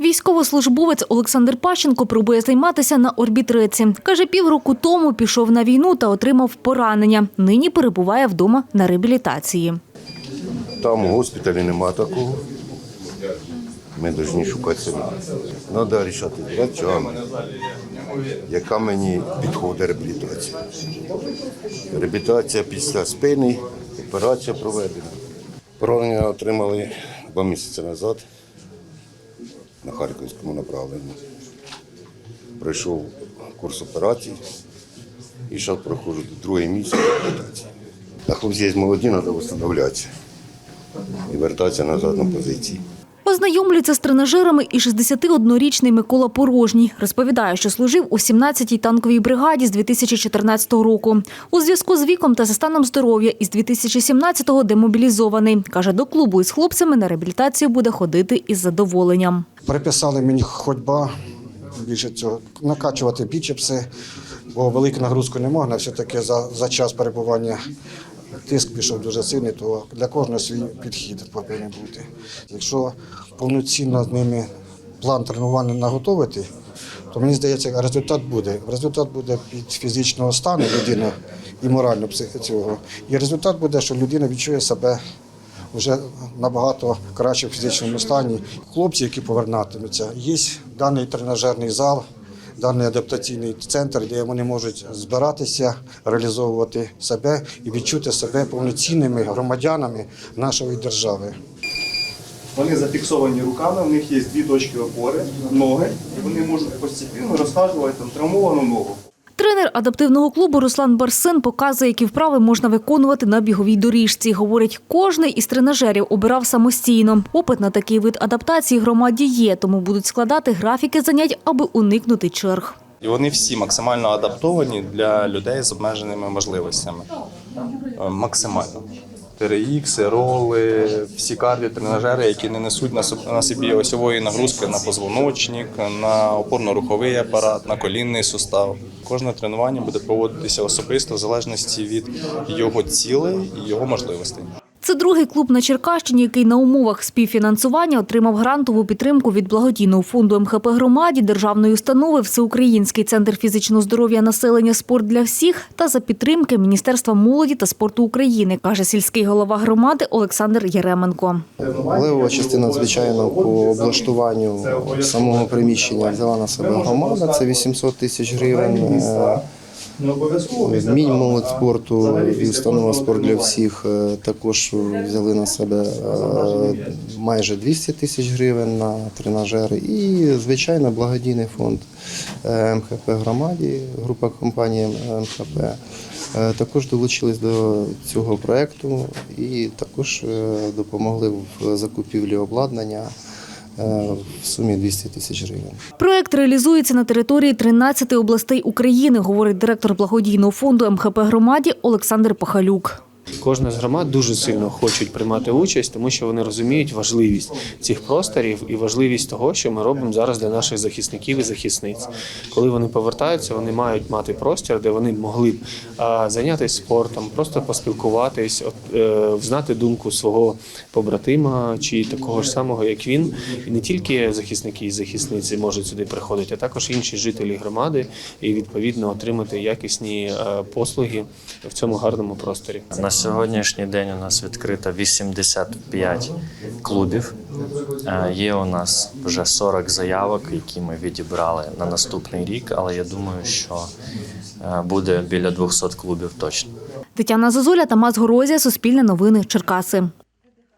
Військовослужбовець Олександр Пащенко пробує займатися на орбітреці. Каже, півроку тому пішов на війну та отримав поранення. Нині перебуває вдома на реабілітації. Там в госпіталі нема такого. Ми повинні шукати собі. Треба рішати врачами, яка мені підходить реабілітація. Реабілітація після спини, операція проведена. Поранення отримали два місяці назад на Харківському направленні. Пройшов курс операцій і зараз проходжу друге місце. реабілітації. А хлопці молоді, треба встановлятися і вертатися назад на позиції. Ознайомлюється з тренажерами і 61-річний Микола Порожній. Розповідає, що служив у 17-й танковій бригаді з 2014 року. У зв'язку з віком та за станом здоров'я із 2017-го демобілізований. Каже, до клубу із хлопцями на реабілітацію буде ходити із задоволенням. Приписали мені ходьба, більше цього, накачувати біцепси, бо велику нагрузку не можна. Все-таки за, за час перебування тиск пішов дуже сильний, то для кожного свій підхід повинен бути. Якщо повноцінно з ними план тренування наготовити, то мені здається, результат буде. Результат буде під фізичного стану людини і морально цього. І результат буде, що людина відчує себе вже набагато краще в фізичному стані. Хлопці, які повернутимуться, є даний тренажерний зал, даний адаптаційний центр, де вони можуть збиратися, реалізовувати себе і відчути себе повноцінними громадянами нашої держави. Вони зафіксовані руками, у них є дві точки опори, ноги, і вони можуть постійно розхажувати там травмовану ногу. Тренер адаптивного клубу Руслан Барсин показує, які вправи можна виконувати на біговій доріжці. Говорить, кожний із тренажерів обирав самостійно. Опит на такий вид адаптації громаді є, тому будуть складати графіки занять, аби уникнути черг. І вони всі максимально адаптовані для людей з обмеженими можливостями. Е, Максимально. TRX, роли, всі кардіотренажери, які не несуть на соб- на собі осьової нагрузки на позвоночник, на опорно-руховий апарат, на колінний сустав. Кожне тренування буде проводитися особисто в залежності від його цілей і його можливостей. Це другий клуб на Черкащині, який на умовах співфінансування отримав грантову підтримку від благодійного фонду МХП громаді, державної установи Всеукраїнський центр фізичного здоров'я населення Спорт для всіх та за підтримки Міністерства молоді та спорту України, каже сільський голова громади Олександр Єременко. Левова частина, звичайно, по облаштуванню самого приміщення взяла на себе громада. Це 800 тисяч гривень. Е, Не обов'язково. Мій молодь спорту і установа спорт для всіх е, також взяли на себе е, майже 200 тисяч гривень на тренажери. І, звичайно, благодійний фонд е, МХП громаді, група компанії МХП. е, Також долучились до цього проекту і також е, допомогли в закупівлі обладнання е, в сумі 200 тисяч гривень. Проект реалізується на території 13 областей України, говорить директор благодійного фонду МХП громаді Олександр Пахалюк. Кожна з громад дуже сильно хочуть приймати участь, тому що вони розуміють важливість цих просторів і важливість того, що ми робимо зараз для наших захисників і захисниць. Коли вони повертаються, вони мають мати простір, де вони могли б зайнятися спортом, просто поспілкуватись, е, знати думку свого побратима чи такого ж самого, як він. І не тільки захисники і захисниці можуть сюди приходити, а також інші жителі громади і відповідно отримати якісні е, послуги в цьому гарному просторі. Сьогоднішній день у нас відкрито 85 клубів. Е, Є у нас вже 40 заявок, які ми відібрали на наступний рік, але я думаю, що е, буде біля 200 клубів точно. Тетяна Зозуля, Тамас Горозія, Суспільне новини, Черкаси.